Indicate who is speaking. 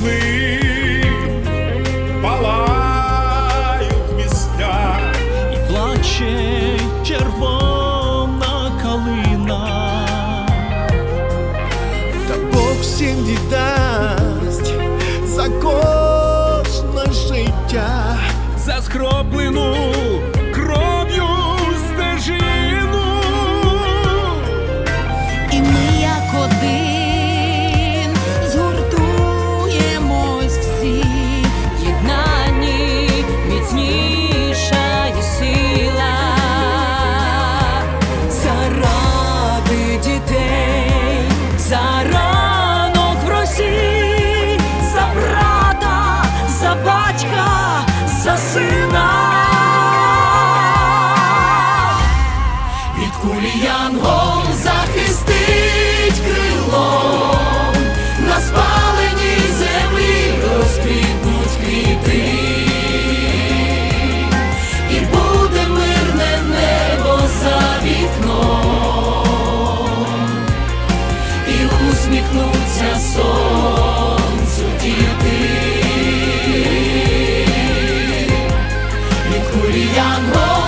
Speaker 1: сни палають місця.
Speaker 2: і плаче червона калина.
Speaker 3: Та Бог всім віддасть за кожне життя.
Speaker 2: за скроплену
Speaker 4: Бог захистить крилом, на спаленій землі розквітнуть квіти, і буде мирне небо за вікном, і усміхнуться сонцю діти, від куріян.